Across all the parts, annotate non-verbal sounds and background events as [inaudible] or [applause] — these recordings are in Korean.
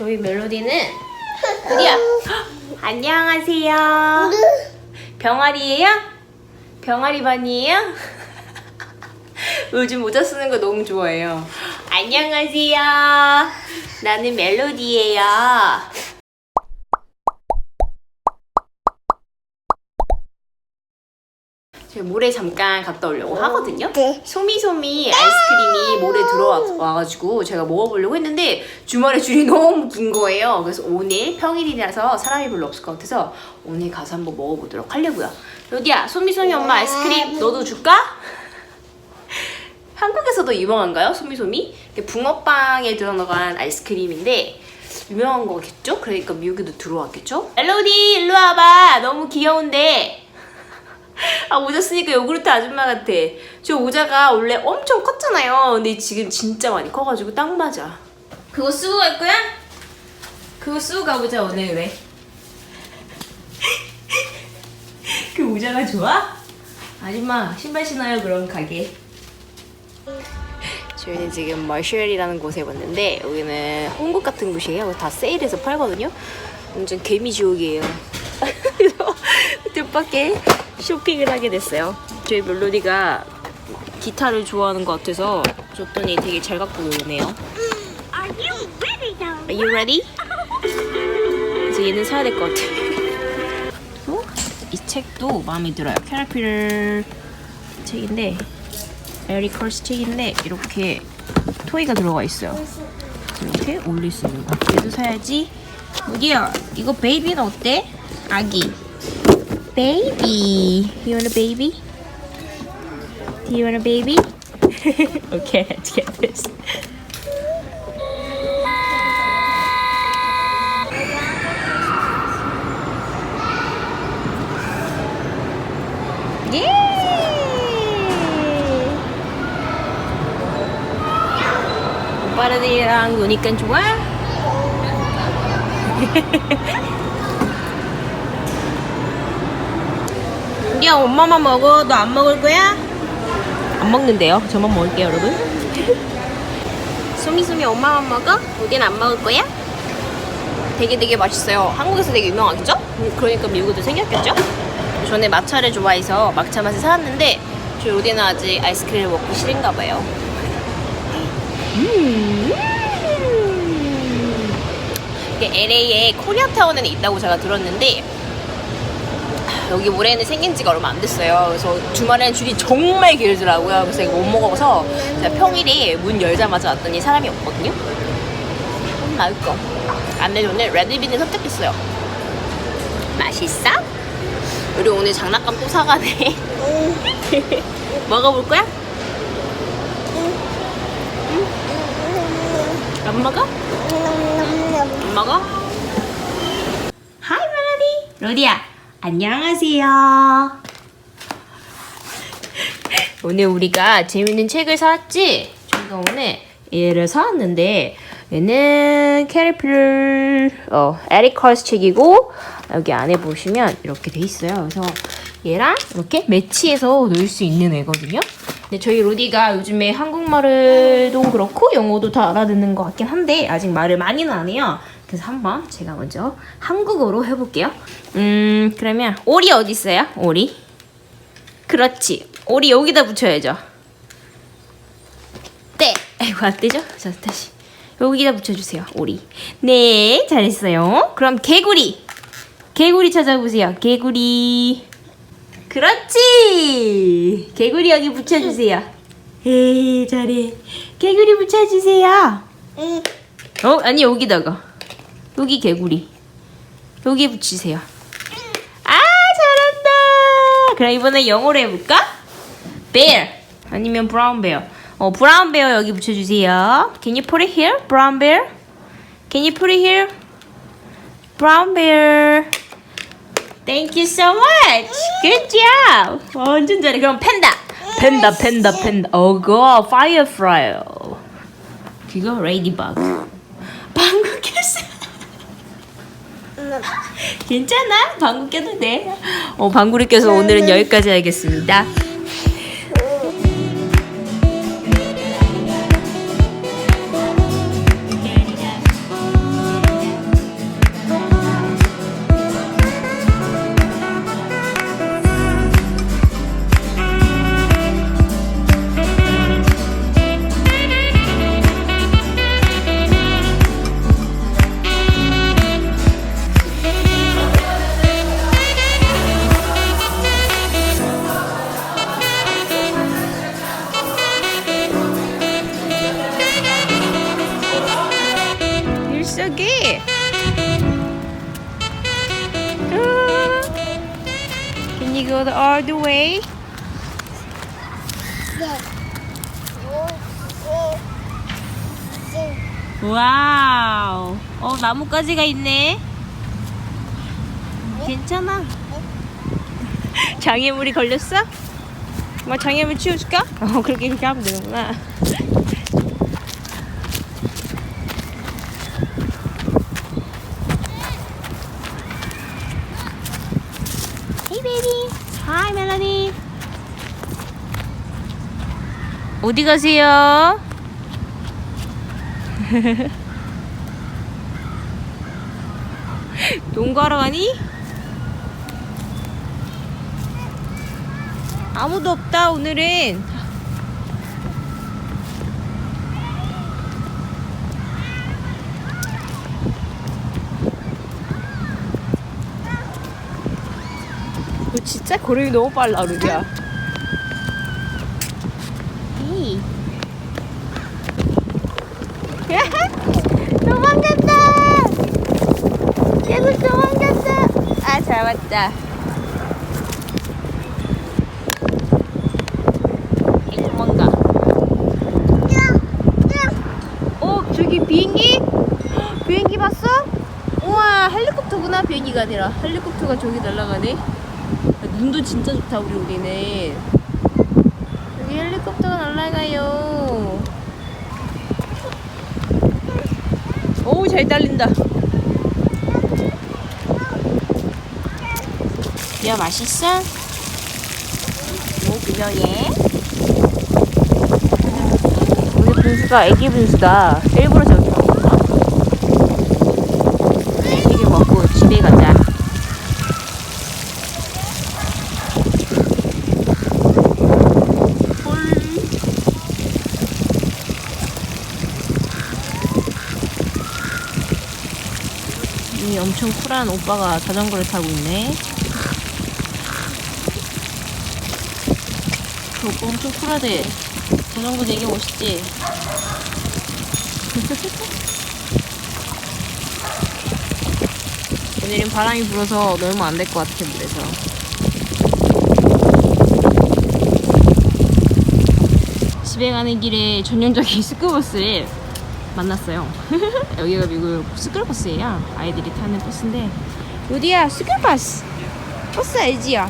저희 멜로디는 어디야? [laughs] 안녕하세요. 병아리예요? 병아리 반이에요? 요즘 [laughs] 모자 쓰는 거 너무 좋아해요. [laughs] 안녕하세요. 나는 멜로디예요. 제가 모레 잠깐 갔다 오려고 하거든요. 네. 소미소미 아이스크림이 모레 들어와가지고 제가 먹어보려고 했는데 주말에 줄이 [laughs] 너무 긴 거예요. 그래서 오늘 평일이라서 사람이 별로 없을 것 같아서 오늘 가서 한번 먹어보도록 하려고요. 로디야, 소미소미 엄마 아이스크림 너도 줄까? [laughs] 한국에서도 유명한가요? 소미소미? 붕어빵에 들어간 아이스크림인데 유명한 거겠죠? 그러니까 미국에도 들어왔겠죠? 멜로디 일로 와봐. 너무 귀여운데. 아 모자 쓰니까 요구르트 아줌마 같아. 저 모자가 원래 엄청 컸잖아요. 근데 지금 진짜 많이 커가지고 딱 맞아. 그거 쓰고 갈 거야? 그거 쓰고 가보자 오늘 왜? [laughs] 그 모자가 좋아? 아줌마 신발 신어요 그럼 가게. 저희는 지금 마셜이라는 곳에 왔는데 여기는 한국 같은 곳이에요. 다 세일해서 팔거든요. 완전 개미 지옥이에요. [laughs] 그래서 [laughs] 뜻밖의 쇼핑을 하게 됐어요. 저희 멜로디가 기타를 좋아하는 것 같아서 줬더니 되게 잘 갖고 노네요. Are you ready? 그래서 얘는 사야 될 것 같아. 어? 이 책도 마음에 들어요. 캐러필 책인데 에리컬스 책인데 이렇게 토이가 들어가 있어요. 이렇게 올릴 수 있는 거. 얘도 사야지. 어디야? 이거 베이비는 어때? 아기. baby. You want a baby? Do you want a baby? [laughs] okay, I had to get this. Yay! What are Para nilang unikan cuma. 이랑 노니까 좋아? 야 엄마만 먹어 너 안 먹을 거야? 안 먹는데요 저만 먹을게요 여러분 [laughs] 수미수미 엄마만 먹어? 우린 안 먹을 거야? 되게 되게 맛있어요 한국에서 되게 유명하겠죠? 그러니까 미국에도 생겼겠죠? 전에 마차를 좋아해서 막차 맛을 사왔는데 저희 로디는 아직 아이스크림을 먹기 싫은가 봐요 음. LA에 코리아타운에는 있다고 제가 들었는데 여기 올해는 생긴 지가 얼마 안 됐어요. 그래서 주말에는 줄이 정말 길더라고요. 그래서 이거 못 먹어서 제가 평일에 문 열자마자 왔더니 사람이 없거든요. 음, 맛있어. 안 되면 오늘 레드빈을 선택했어요. 맛있어? 우리 오늘 장난감 또 사가네. 먹어볼 거야? 응? 안 먹어? 안 먹어? 하이 멜로디 로디야 안녕하세요. [laughs] 오늘 우리가 재밌는 책을 사왔지? 저희가 오늘 얘를 사왔는데 얘는 캐리필 어 에리컬스 책이고 여기 안에 보시면 이렇게 돼 있어요. 그래서 얘랑 이렇게 매치해서 놀 수 있는 애거든요. 근데 저희 로디가 요즘에 한국말을도 그렇고 영어도 다 알아듣는 것 같긴 한데 아직 말을 많이는 안 해요 그래서 한번 제가 먼저 한국어로 해볼게요. 음 그러면 오리 어디 있어요? 오리? 그렇지. 오리 여기다 붙여야죠. 네. 아이고 안 되죠? 자 다시. 여기다 붙여주세요 오리. 네 잘했어요. 그럼 개구리. 개구리 찾아보세요. 개구리. 그렇지! 개구리 여기 붙여주세요. 에이 잘해. 개구리 붙여주세요. 응. 어 아니 여기다가 여기 개구리 여기 붙이세요 아 잘한다 그럼 이번에 영어로 해볼까? bear 아니면 brown bear 어 brown bear 여기 붙여주세요 Can you put it here? brown bear Can you put it here? brown bear Thank you so much Good job 완전 잘해 그럼 팬다 팬다 팬다 팬다 어거 firefly 그거 레이디버그 방구 꼈어 괜찮아. 방구 껴도 돼. 어, 방구를 껴서 오늘은 여기까지 하겠습니다 way? 와우. 어, 나뭇가지가 있네. 괜찮아. [laughs] 장애물이 걸렸어? 뭐 장애물 치워줄까? [laughs] 어, 그렇게 그렇게 하면 되는구나. 어디 가세요? [laughs] 농구하러 가니? 아무도 없다 오늘은 너 진짜 걸음이 너무 빨라 루디야 에이. [laughs] 도망간다. 계속 도망간다. 아 잡았다. 이 도망가? 어 저기 비행기? 헉, [gasps] 비행기 봤어? 우와 헬리콥터구나 비행기가 아니라. 헬리콥터가 저기 날아가네. 야, 눈도 진짜 좋다 우리 우리는. 여기 헬리콥터가 날아가요 오잘 달린다. 야 맛있어? 오 그녀 얘 우리 분수가 애기 분수다. 일부러 저기 먹은 거야 애기 먹고 집에 가자 이 엄청 쿨한 오빠가 자전거를 타고 있네. 그 오빠 엄청 쿨하대. 자전거 되게 멋있지? [laughs] 오늘은 바람이 불어서 놀면 안될 것 같아, 물에서. 집에 가는 길에 전형적인 [laughs] 스쿠버스를 만났어요. [laughs] 여기가 미국 스쿨버스예요. 아이들이 타는 버스인데. 어디야? 스쿨버스. 버스 알지야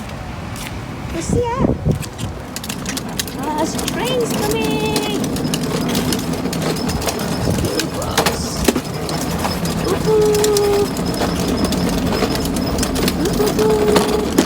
버스야. 아 스프링 스커밍. 스쿨버스 우후. 우후.